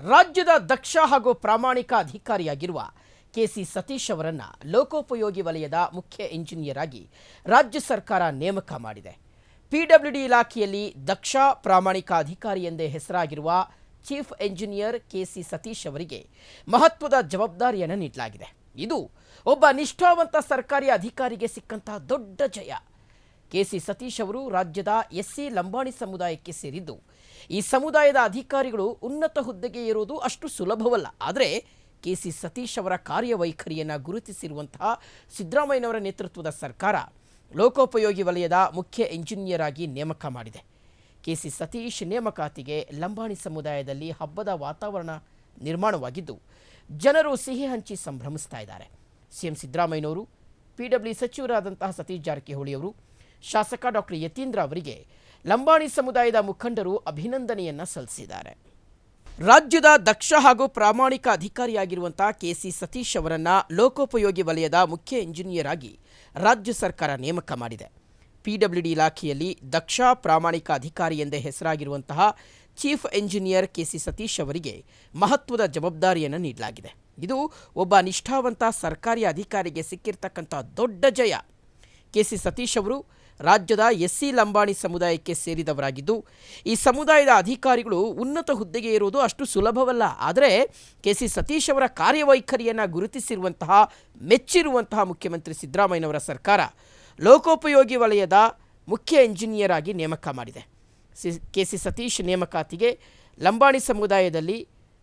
ರಾಜ್ಯದ ದಕ್ಷ ಹಾಗೂ ಪ್ರಾಮಾಣಿಕ ಅಧಿಕಾರಿಯಾಗಿರುವ ಕೆಸಿ ಸತೀಶ್ ಅವರನ್ನು ಲೋಕೋಪಯೋಗಿ ವಲಯದ ಮುಖ್ಯ ಇಂಜಿನಿಯರ್ ಆಗಿ ರಾಜ್ಯ ಸರ್ಕಾರ ನೇಮಕ ಮಾಡಿದೆ. ಪಿಡಬ್ಲ್ಯೂಡಿ ಇಲಾಖೆಯಲ್ಲಿ ದಕ್ಷ, ಪ್ರಾಮಾಣಿಕ ಅಧಿಕಾರಿ ಎಂದೇ ಹೆಸರಾಗಿರುವ ಚೀಫ್ ಎಂಜಿನಿಯರ್ ಕೆಸಿ ಸತೀಶ್ ಅವರಿಗೆ ಮಹತ್ವದ ಜವಾಬ್ದಾರಿಯನ್ನು ನೀಡಲಾಗಿದೆ. ಇದು ಒಬ್ಬ ನಿಷ್ಠಾವಂತ ಸರ್ಕಾರಿ ಅಧಿಕಾರಿಗೆ ಸಿಕ್ಕಂತಹ ದೊಡ್ಡ ಜಯ. ಕೆಸಿ ಸತೀಶ್ ಅವರು ರಾಜ್ಯದ ಎಸ್ಸಿ ಲಂಬಾಣಿ ಸಮುದಾಯಕ್ಕೆ ಸೇರಿದ್ದು. ಈ ಸಮುದಾಯದ ಅಧಿಕಾರಿಗಳು ಉನ್ನತ ಹುದ್ದೆಗೆ ಏರುವುದು ಅಷ್ಟು ಸುಲಭವಲ್ಲ. ಆದರೆ ಕೆಸಿ ಸತೀಶ್ ಅವರ ಕಾರ್ಯವೈಖರಿಯನ್ನು ಗುರುತಿಸಿರುವಂತಹ ಸಿದ್ದರಾಮಯ್ಯನವರ ನೇತೃತ್ವದ ಸರ್ಕಾರ ಲೋಕೋಪಯೋಗಿ ವಲಯದ ಮುಖ್ಯ ಇಂಜಿನಿಯರ್ ಆಗಿ ನೇಮಕ ಮಾಡಿದೆ. ಕೆಸಿ ಸತೀಶ್ ನೇಮಕಾತಿಗೆ ಲಂಬಾಣಿ ಸಮುದಾಯದಲ್ಲಿ ಹಬ್ಬದ ವಾತಾವರಣ ನಿರ್ಮಾಣವಾಗಿದ್ದು, ಜನರು ಸಿಹಿ ಹಂಚಿ ಸಂಭ್ರಮಿಸ್ತಾ ಇದ್ದಾರೆ. ಸಿಎಂ ಸಿದ್ದರಾಮಯ್ಯನವರು ಪಿಡಬ್ಲ್ಯೂ ಸಚಿವರಾದಂತಹ ಸತೀಶ್ ಜಾರಕಿಹೊಳಿ ಅವರು ಶಾಸಕ ಡಾಕ್ಟರ್ ಯತೀಂದ್ರ ಅವರಿಗೆ ಲಂಬಾಣಿ ಸಮುದಾಯದ ಮುಖಂಡರು ಅಭಿನಂದನೆಯನ್ನು ಸಲ್ಲಿಸಿದ್ದಾರೆ. ರಾಜ್ಯದ ದಕ್ಷ ಹಾಗೂ ಪ್ರಾಮಾಣಿಕ ಅಧಿಕಾರಿಯಾಗಿರುವಂತಹ ಕೆಸಿ ಸತೀಶ್ ಅವರನ್ನು ಲೋಕೋಪಯೋಗಿ ವಲಯದ ಮುಖ್ಯ ಇಂಜಿನಿಯರ್ ಆಗಿ ರಾಜ್ಯ ಸರ್ಕಾರ ನೇಮಕ ಮಾಡಿದೆ. ಪಿಡಬ್ಲ್ಯೂಡಿ ಇಲಾಖೆಯಲ್ಲಿ ದಕ್ಷ, ಪ್ರಾಮಾಣಿಕ ಅಧಿಕಾರಿ ಎಂದೇ ಹೆಸರಾಗಿರುವಂತಹ chief engineer K C Satish ಅವರಿಗೆ ಮಹತ್ವದ ಜವಾಬ್ದಾರಿಯನ್ನು ನೀಡಲಾಗಿದೆ. ಇದು ಒಬ್ಬ ನಿಷ್ಠಾವಂತ ಸರ್ಕಾರಿ ಅಧಿಕಾರಿಗೆ ಸಿಕ್ಕಿರ್ತಕ್ಕಂಥ ದೊಡ್ಡ ಜಯ. ಕೆಸಿ ಸತೀಶ್ ಅವರು ರಾಜ್ಯದ ಎಸ್ಸಿ ಲಂಬಾಣಿ ಸಮುದಾಯಕ್ಕೆ ಸೇರಿದವರಾಗಿದ್ದು, ಈ ಸಮುದಾಯದ ಅಧಿಕಾರಿಗಳು ಉನ್ನತ ಹುದ್ದೆಗೆ ಇರುವುದು ಅಷ್ಟು ಸುಲಭವಲ್ಲ. ಆದರೆ ಕೆ ಸಿ ಸತೀಶ್ ಅವರ ಕಾರ್ಯವೈಖರಿಯನ್ನು ಗುರುತಿಸಿರುವಂತಹ, ಮೆಚ್ಚಿರುವಂತಹ ಮುಖ್ಯಮಂತ್ರಿ ಸಿದ್ದರಾಮಯ್ಯನವರ ಸರ್ಕಾರ ಲೋಕೋಪಯೋಗಿ ವಲಯದ ಮುಖ್ಯ ಎಂಜಿನಿಯರ್ ಆಗಿ ನೇಮಕ ಮಾಡಿದೆ. ಸಿ ಕೆ ಸಿ ಸತೀಶ್ ನೇಮಕಾತಿಗೆ ಲಂಬಾಣಿ ಸಮುದಾಯದಲ್ಲಿ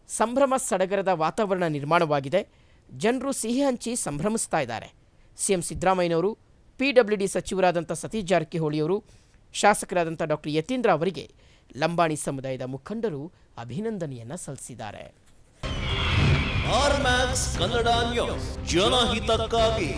ಸಂಭ್ರಮ ಸಡಗರದ ವಾತಾವರಣ ನಿರ್ಮಾಣವಾಗಿದೆ. ಜನರು ಸಿಹಿ ಹಂಚಿ ಸಂಭ್ರಮಿಸ್ತಾ ಇದ್ದಾರೆ. ಸಿ ಎಂ ಸಿದ್ದರಾಮಯ್ಯನವರು ಪಿಡಬ್ಲ್ಯೂಡಿ ಸಚಿವರಾದಂಥ ಸತೀಶ್ ಜಾರಕಿಹೊಳಿಯವರು ಶಾಸಕರಾದಂಥ ಡಾಕ್ಟರ್ ಯತೀಂದ್ರ ಅವರಿಗೆ ಲಂಬಾಣಿ ಸಮುದಾಯದ ಮುಖಂಡರು ಅಭಿನಂದನೆಯನ್ನು ಸಲ್ಲಿಸಿದ್ದಾರೆ. ಕನ್ನಡ ನ್ಯೂಸ್ ಜನಹಿತಕ್ಕಾಗಿ